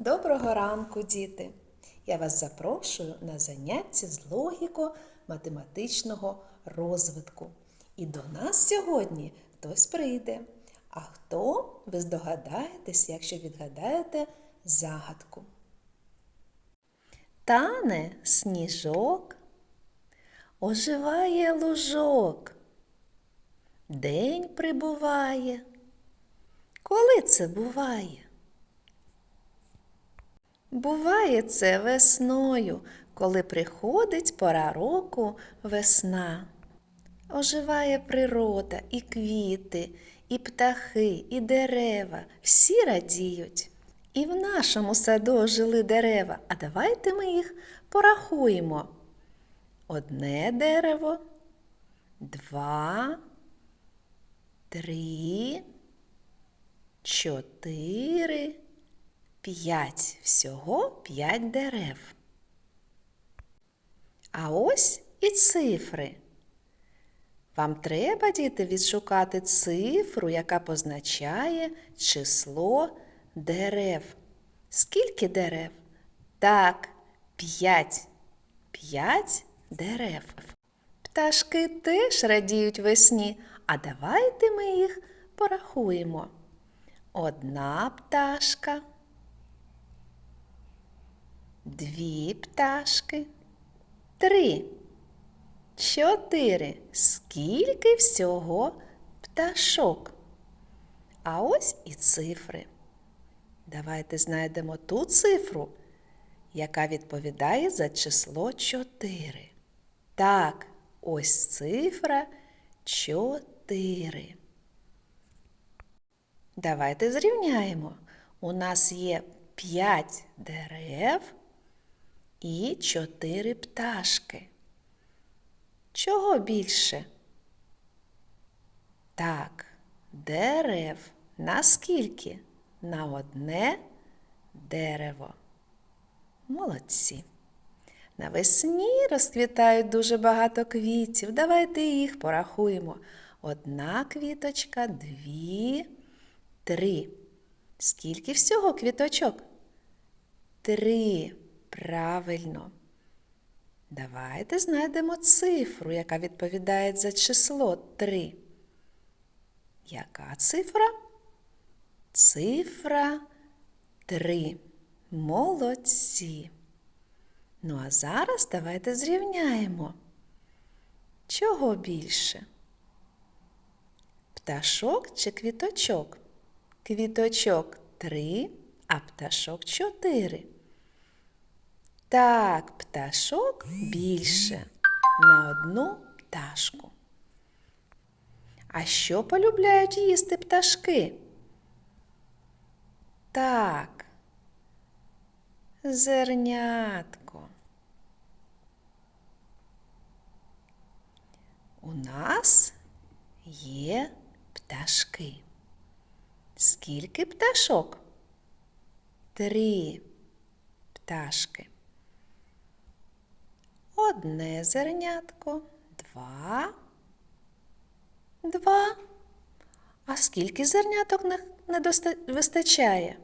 Доброго ранку, діти! Я вас запрошую на заняття з логіко-математичного розвитку. І до нас сьогодні хтось прийде. А хто ви здогадаєтесь, якщо відгадаєте загадку? Тане сніжок, оживає лужок. День прибуває. Коли це буває? Буває це весною, коли приходить пора року весна. Оживає природа, і квіти, і птахи, і дерева. Всі радіють. І в нашому саду ожили дерева. А давайте ми їх порахуємо. Одне дерево, два, три, чотири. П'ять. Всього п'ять дерев. А ось і цифри. Вам треба, діти, відшукати цифру, яка позначає число дерев. Скільки дерев? Так, п'ять. П'ять дерев. Пташки теж радіють весні, а давайте ми їх порахуємо. Одна пташка дві пташки, три, чотири. Скільки всього пташок? А ось і цифри. Давайте знайдемо ту цифру, яка відповідає за число 4. Так, ось цифра 4. Давайте зрівняємо. У нас є 5 дерев і чотири пташки. Чого більше? Так, дерев. Наскільки? На одне дерево. Молодці. Навесні розквітають дуже багато квітів. Давайте їх порахуємо. Одна квіточка, дві, три. Скільки всього квіточок? Три. Правильно. Давайте знайдемо цифру, яка відповідає за число 3. Яка цифра? Цифра 3. Молодці. Ну, а зараз давайте зрівняємо. Чого більше? Пташок чи квіточок? Квіточок 3, а пташок 4. Так, пташок більше на одну пташку. А що полюбляють їсти пташки? Так, зернятко. У нас є пташки. Скільки пташок? Три пташки. Одне зернятко, два. Два. А скільки зерняток не, доста... вистачає?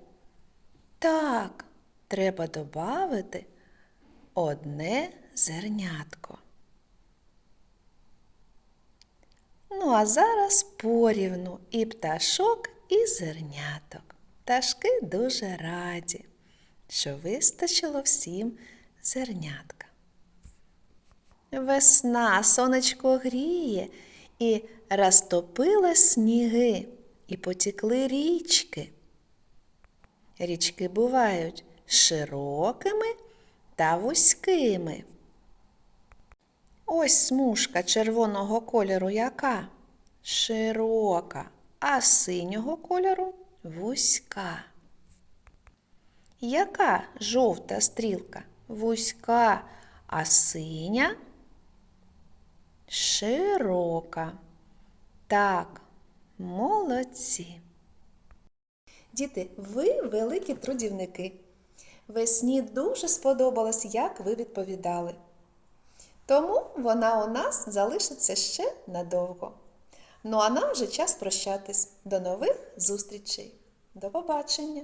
Так, треба додати одне зернятко. Ну, а зараз порівну і пташок, і зерняток. Пташки дуже раді, що вистачило всім зернятка. Весна, сонечко гріє, і розтопила сніги, і потікли річки. Річки бувають широкими та вузькими. Ось смужка червоного кольору яка? Широка, а синього кольору вузька. Яка жовта стрілка? Вузька, а синя широка. Так, молодці. Діти, ви великі трудівники. Весні дуже сподобалось, як ви відповідали. Тому вона у нас залишиться ще надовго. Ну а нам вже час прощатись. До нових зустрічей. До побачення!